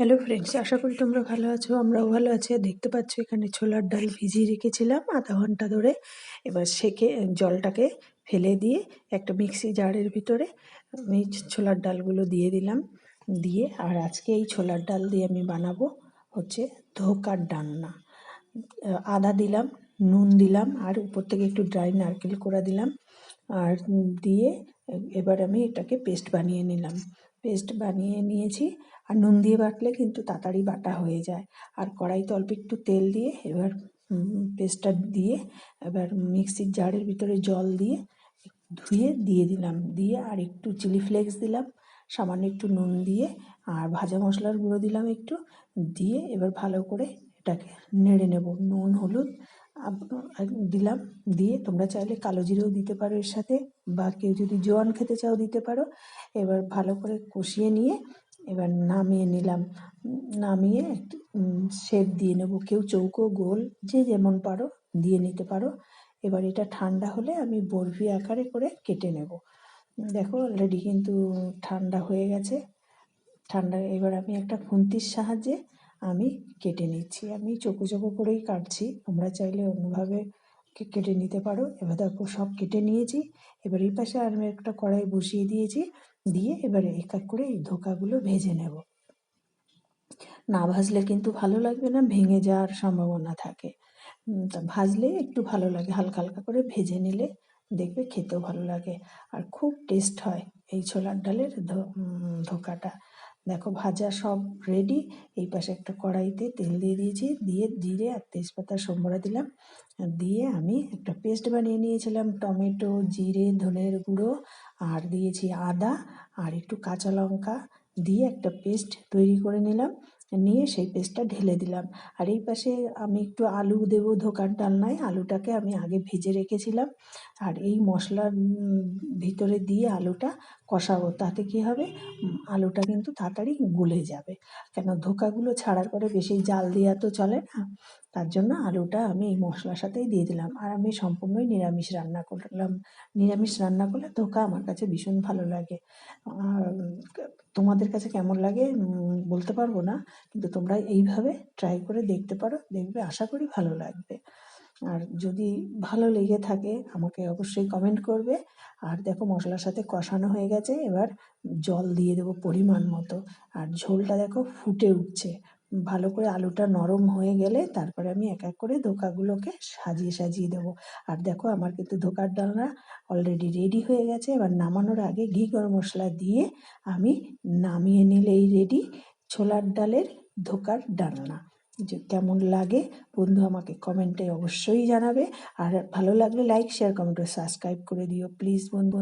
Hello friends আশা করি তোমরা ভালো আছো, আমরাও ভালো আছি। দেখতে পাচ্ছ এখানে ছোলার ডাল ভিজিয়ে রেখেছিলাম আধা ঘণ্টা ধরে। এবার সেকে, জলটাকে ফেলে দিয়ে একটা মিক্সি জারের ভিতরে আমি ছোলার ডালগুলো দিয়ে দিলাম। দিয়ে আর আজকে এই ছোলার ডাল দিয়ে আমি বানাবো হচ্ছে ধোকার ডালনা। আদা দিলাম, নুন দিলাম আর উপর থেকে একটু ড্রাই নারকেল কোড়া দিলাম। আর দিয়ে এবার আমি এটাকে পেস্ট বানিয়ে নিলাম। পেস্ট বানিয়ে নিয়েছি। আর নুন দিয়ে বাটলে কিন্তু তাড়াতাড়ি বাটা হয়ে যায়। আর কড়াইতে অল্প একটু তেল দিয়ে এবার পেস্টটা দিয়ে এবার মিক্সির জারের ভিতরে জল দিয়ে ধুয়ে দিয়ে দিলাম। দিয়ে আর একটু চিলি ফ্লেক্স দিলাম। সামান্য একটু নুন দিয়ে আর ভাজা মশলার গুঁড়ো দিলাম একটু। দিয়ে এবার ভালো করে এটাকে নেড়ে নেব। নুন, হলুদ দিলাম। দিয়ে তোমরা চাইলে কালো জিরেও দিতে পারো এর সাথে বা কেউ যদি জোয়ান খেতে চাও দিতে পারো। এবার ভালো করে কষিয়ে নিয়ে এবার নামিয়ে নিলাম। নামিয়ে একটু শেপ দিয়ে নেব। কেউ চৌকো, গোল, যে যেমন পারো দিয়ে নিতে পারো। এবার এটা ঠান্ডা হলে আমি বরফি আকারে করে কেটে নেব। দেখো অলরেডি কিন্তু ঠান্ডা হয়ে গেছে। ঠান্ডা, এবার আমি একটা খুন্তির সাহায্যে আমি কেটে নিচ্ছি। আমি চোখো চোখো করেই কাটছি। তোমরা চাইলে অন্যভাবে কেটে নিতে পারো। এবার দেখো, সব কেটে নিয়েছি। এবার এই পাশে আমি একটা কড়াই বসিয়ে দিয়েছি। দিয়ে এবারে এক এক করে এই ধোকাগুলো ভেজে নেব। না ভাজলে কিন্তু ভালো লাগবে না, ভেঙে যাওয়ার সম্ভাবনা থাকে। তা ভাজলে একটু ভালো লাগে, হালকা হালকা করে ভেজে নিলে দেখবে খেতেও ভালো লাগে। আর খুব টেস্ট হয় এই ছোলার ডালের ধোকাটা। দেখো ভাজা সব রেডি এই পাশে একটা কড়াইতে তেল দিয়ে দিয়েছি, দিয়ে জিরে আর তেজপাতা সম্বরা দিলাম। দিয়ে আমি একটা পেস্ট বানিয়ে নিয়েছিলাম, টমেটো, জিরে, ধনের গুঁড়ো, আর দিয়েছি আদা, আর একটু কাঁচা লঙ্কা, দিয়ে একটা পেস্ট তৈরি করে নিলাম। নিয়ে সেই পেস্টটা ঢেলে দিলাম। আর এই পাশে আমি একটু আলু দেবো ধোকার ডালনায়। আলুটাকে আমি আগে ভেজে রেখেছিলাম। আর এই মশলার ভিতরে দিয়ে আলুটা কষাবো। তাতে কী হবে? আলুটা কিন্তু তাড়াতাড়ি গলে যাবে। কেন? ধোকাগুলো ছাড়ার পরে বেশি জাল দেওয়া তো চলে না। তার জন্য আলুটা আমি এই মশলার সাথেই দিয়ে দিলাম। আর আমি সম্পূর্ণই নিরামিষ রান্না করলাম। নিরামিষ রান্না করলে ধোকা আমার কাছে ভীষণ ভালো লাগে। তোমাদের কাছে কেমন লাগে বলতে পারব না, কিন্তু তোমরা এইভাবে ট্রাই করে দেখতে পারো, দেখবে, আশা করি ভালো লাগবে। আর যদি ভালো লেগে থাকে, আমাকে অবশ্যই কমেন্ট করবে। আর দেখো, মশলার সাথে কষানো হয়ে গেছে, এবার জল দিয়ে দেবো পরিমাণ মতো। আর ঝোলটা দেখো, ফুটে উঠছে। ভালো করে আলুটা নরম হয়ে গেলে তারপরে আমি এক এক করে ধোকাগুলোকে সাজিয়ে সাজিয়ে দেবো। আর দেখো আমার কিন্তু ধোকার ডালনা অলরেডি রেডি হয়ে গেছে। এবার নামানোর আগে ঘি গরম মশলা দিয়ে আমি নামিয়ে নিলেই রেডি ছোলার ডালের ধোকার ডালনা। যে কেমন লাগে বন্ধু আমাকে কমেন্টে অবশ্যই জানাবে। আর ভালো লাগলে লাইক শেয়ার কমেন্ট সাবস্ক্রাইব করে দিও। প্লিজ বন্ধু